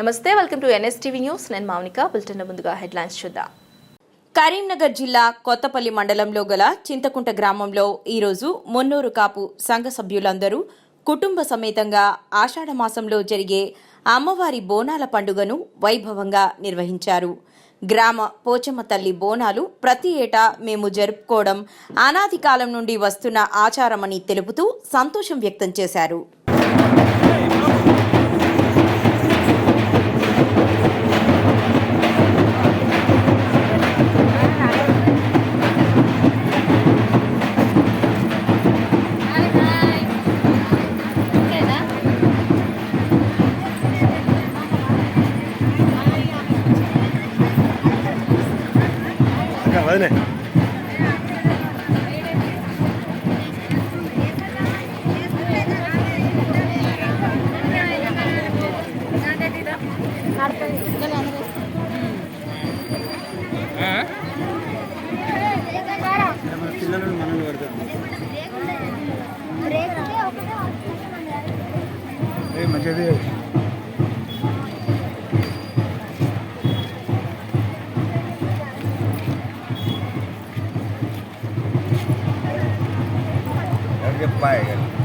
నమస్తే welcome to NSTV news. నేను Mounika bulletin ముందుగా హెడ్లైన్స్ చూద్దాం. కరీంనగర్ జిల్లా కొత్తపల్లి మండలంలో గల చింతకుంట గ్రామంలో ఈరోజు మున్నూరు కాపు సంఘ సభ్యులందరూ కుటుంబ సమేతంగా ఆషాఢ మాసంలో జరిగే అమ్మవారి బోనాల పండుగను వైభవంగా నిర్వహించారు. గ్రామ పోచమ్మ తల్లి బోనాలు ప్రతి ఏటా మేము జరుపుకోవడం అనాది కాలం నుండి వస్తున్న ఆచారమని తెలుపుతూ సంతోషం వ్యక్తం చేశారు. 卖的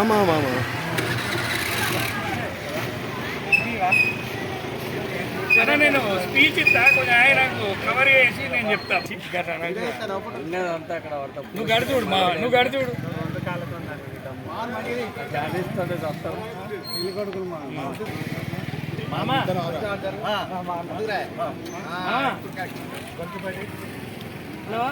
మామా మామా సరే నేను స్పీచ్ ఇస్తా కొంచెం ఆయన కవర్ చేసి నేను చెప్తా. నువ్వు గడి చూడు మా నువ్వు గడి చూడు. మామా? హలో?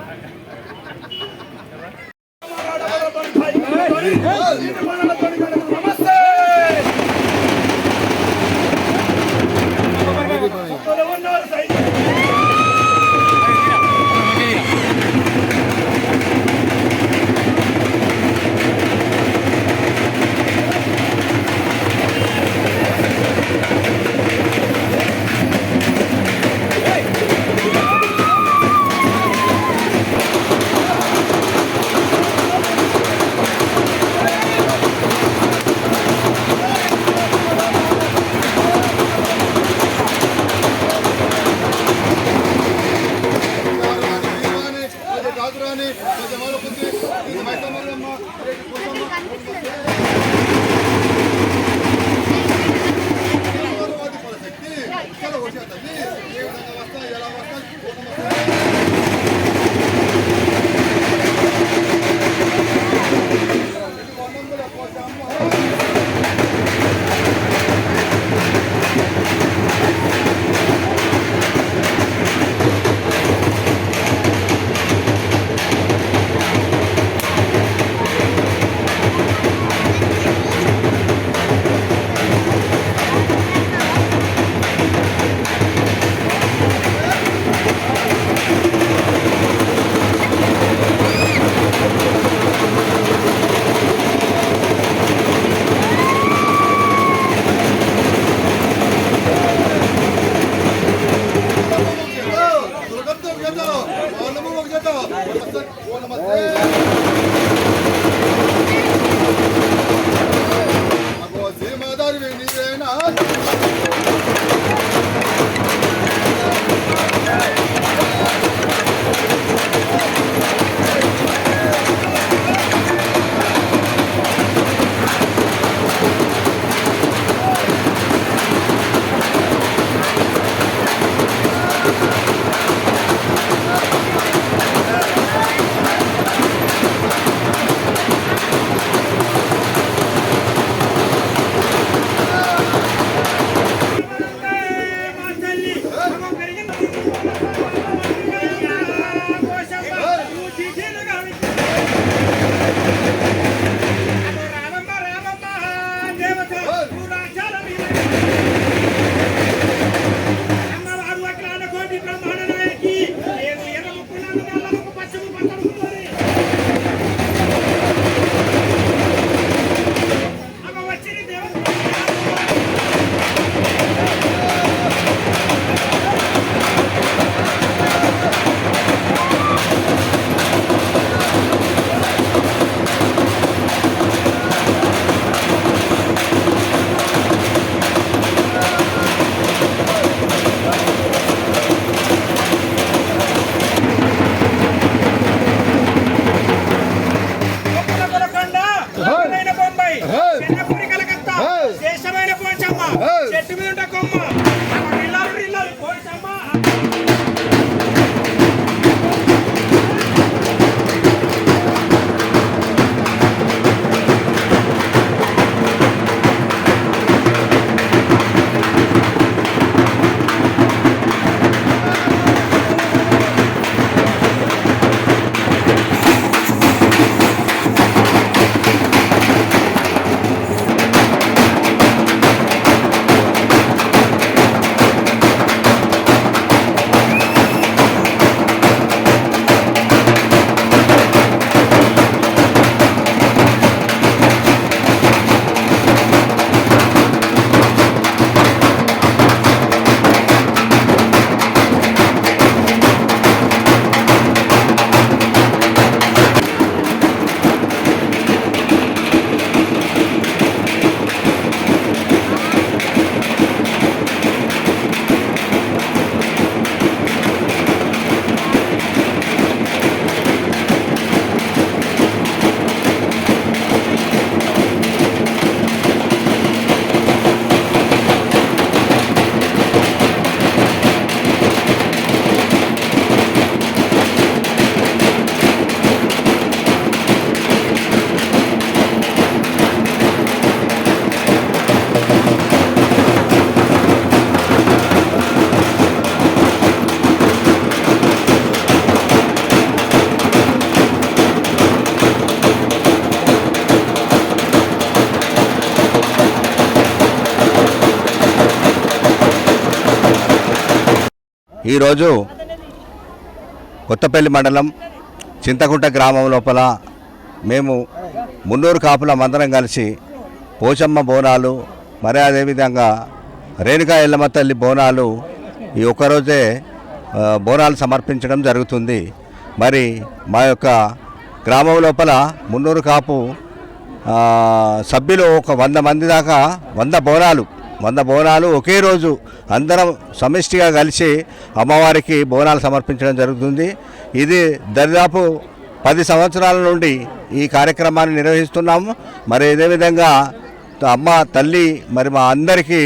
ఈరోజు కొత్తపల్లి మండలం చింతకుంట గ్రామం లోపల మేము మున్నూరు కాపుల మందరం కలిసి పోచమ్మ బోనాలు మరి అదేవిధంగా రేణుకా ఎల్లమ్మ తల్లి బోనాలు ఈ ఒక్కరోజే బోనాలు సమర్పించడం జరుగుతుంది. మరి మా యొక్క గ్రామం లోపల మున్నూరు కాపు సభ్యులు ఒక వంద మంది దాకా వంద బోనాలు వంద బోనాలు ఒకే రోజు అందరం సమిష్టిగా కలిసి అమ్మవారికి బోనాలు సమర్పించడం జరుగుతుంది. ఇది దరిదాపు పది సంవత్సరాల నుండి ఈ కార్యక్రమాన్ని నిర్వహిస్తున్నాము. మరి ఇదేవిధంగా అమ్మ తల్లి మరి మా అందరికీ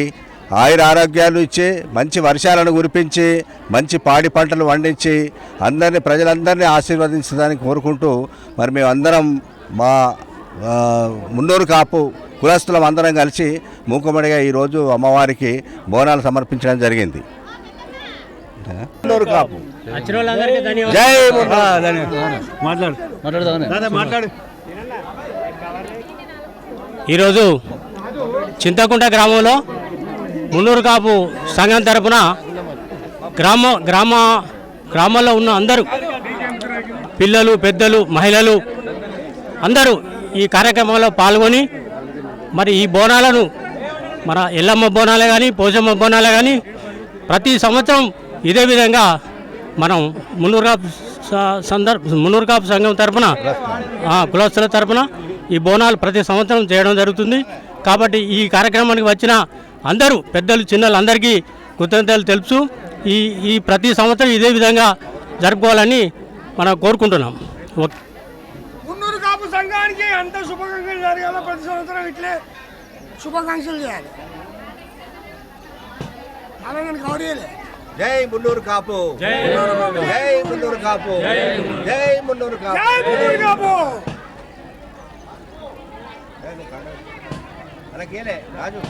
ఆయుర ఆరోగ్యాలు ఇచ్చి మంచి వర్షాలను కురిపించి మంచి పాడి పంటలు పండించి అందరినీ ప్రజలందరినీ ఆశీర్వదించడానికి కోరుకుంటూ మరి మేమందరం మా మున్నూరు కాపు కులస్తులం అందరం కలిసి మూకుమ్మడిగా ఈరోజు అమ్మవారికి బోనాలు సమర్పించడం జరిగింది. కాపు. జై మాట్లాడు. ఈరోజు చింతకుంట గ్రామంలో మున్నూరు కాపు సంఘం తరపున గ్రామ గ్రామ గ్రామాల్లో ఉన్న అందరూ పిల్లలు పెద్దలు మహిళలు అందరూ ఈ కార్యక్రమంలో పాల్గొని మరి ఈ బోనాలను మన ఎల్లమ్మ బోనాలే కానీ పోచమ్మ బోనాలే కానీ ప్రతి సంవత్సరం ఇదే విధంగా మనం మున్నూరు సందర్భ మున్నూరు సంఘం తరపున కులస్తుల తరపున ఈ బోనాలు ప్రతి సంవత్సరం చేయడం జరుగుతుంది. కాబట్టి ఈ కార్యక్రమానికి వచ్చిన అందరూ పెద్దలు చిన్నలు అందరికీ కృతజ్ఞతలు తెలుపుతూ ఈ ఈ ప్రతి సంవత్సరం ఇదే విధంగా జరుపుకోవాలని మనం కోరుకుంటున్నాం. ఓకే. కాపు సంఘానికి అంత శుభాకాంక్షలు జరగాల ప్రతి సంవత్సరం ఇట్లే శుభాకాంక్షలు చేయాలి అలాగే గౌరీలే జై మున్నూరు కాపు జై మున్నూరు కాపు జై మున్నూరు కాపు జై మున్నూరు కాపు మనకేలే రాజు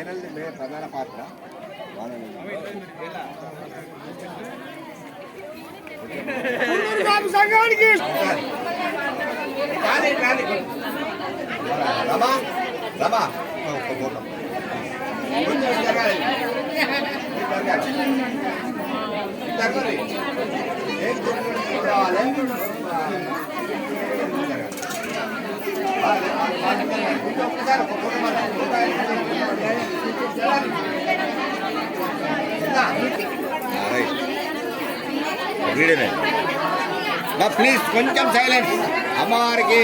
మైనల్ది ప్రధాన పాత్ర. సంఘానికి రమా రమా. ఒక్కసారి ఒక్క ఫోటో మాత్రం. ఇలా. ఆ, రైట్. వీడేనే. నా ప్లీజ్ కొంచెం సైలెన్స్ అమ్మవారికి